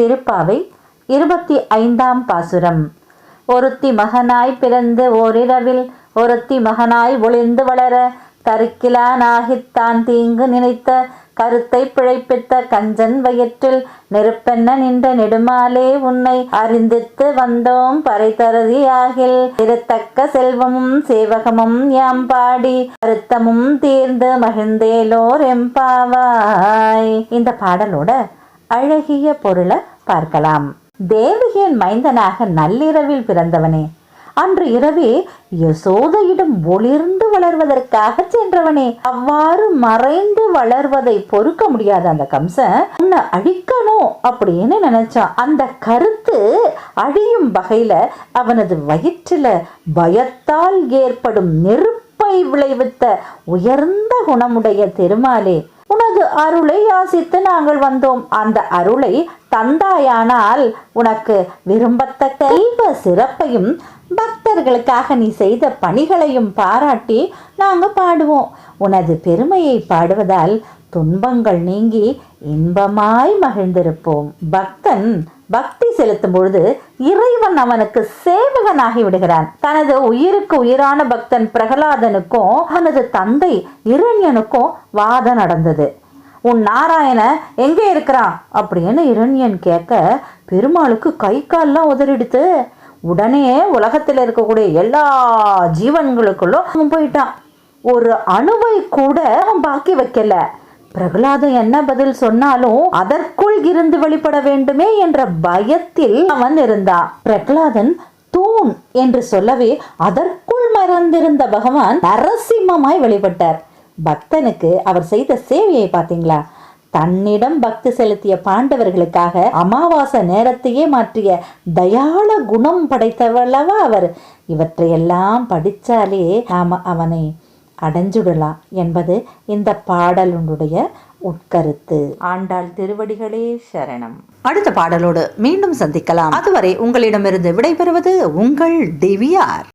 திருப்பாவை இருபத்தி ஐந்தாம் பாசுரம். ஒருத்தி மகனாய் பிறந்து ஓரிரவில் ஒருத்தி மகனாய் ஒளிந்து வளர தருக்கிலானாகித்தான் தீங்கு நினைத்த கருத்தை பிழைப்பித்த கஞ்சன் வயிற்றில் நெருப்பென்ன நின்ற நெடுமாலே உன்னை அறிந்தித்து வந்தோம் பறைதரதியாகில் இருத்தக்க செல்வமும் சேவகமும் யாம் பாடி வருத்தமும் தீர்ந்து மகிழ்ந்தேலோர் எம்பாவாய் இந்த பாடலோட அழகிய பொருளை பார்க்கலாம். தேவகியின் மைந்தனாக நள்ளிரவில் பிறந்தவனே. அன்று இரவே யசோதையிடம் ஒளிர்ந்து வளர்வதற்காக சென்றவனே. அவ்வாறு மறைந்து வளர்வதை பொறுக்க முடியாத அந்த கம்சன் உன்னை அழிக்கணும் அப்படின்னு நினைச்சான். அந்த கருத்து அழியும் வகையில அவனது வயிற்றில பயத்தால் ஏற்படும் நெருப்பை விளைவித்த உயர்ந்த குணமுடைய திருமாலே உனது அருளை யாசித்து நாங்கள் வந்தோம். அந்த அருளை தந்தாயானால் உனக்கு விரும்பத்தக்க செல்வ சிறப்பையும் பக்தர்களுக்காக நீ செய்த பணிகளையும் பாராட்டி நாங்கள் பாடுவோம். உனது பெருமையை பாடுவதால் துன்பங்கள் நீங்கி இன்பமாய் மகிழ்ந்திருப்போம். பக்தன் பக்தி செலுத்தும் பொழுது இறைவன் அவனுக்கு சேவகனாகி விடுகிறான். தனது உயிருக்கு உயிரான பக்தன் பிரகலாதனுக்கும் அவனது தந்தை இரண்யனுக்கும் வாதம் நடந்தது. உன் நாராயண எங்கே இருக்கிறான் அப்படின்னு இரண்யன் கேட்க பெருமாளுக்கு கை கால்லாம் உதறிடுத்து. உடனே உலகத்தில் இருக்கக்கூடிய எல்லா ஜீவன்களுக்குள்ளும் அவன் போயிட்டான். ஒரு அணுவை கூட அவன் பாக்கி வைக்கல. பிரகலாதன் என்ன பதில் சொன்னாலும் அதற்குள் இருந்து வெளிப்பட வேண்டுமே என்ற பயத்தில் அவன் இருந்தான். பிரகலாதன் தூண் என்று சொல்லவே அதற்குள் மறந்திருந்த பகவான் நரசிம்மமாய் வெளிப்பட்டார். பக்தனுக்கு அவர் செய்த சேவையை பார்த்தீங்களா? தன்னிடம் பக்தி செலுத்திய பாண்டவர்களுக்காக அமாவாசை நேரத்தையே மாற்றிய தயாள குணம் படைத்தவளவா அவர். இவற்றையெல்லாம் படித்தாலே நாம் அவனை அடைஞ்சுடலாம் என்பது இந்த பாடலுடைய உட்கருத்து. ஆண்டாள் திருவடிகளே சரணம். அடுத்த பாடலோடு மீண்டும் சந்திக்கலாம். அதுவரை உங்களிடமிருந்து விடைபெறுவது உங்கள் டிவிஆர்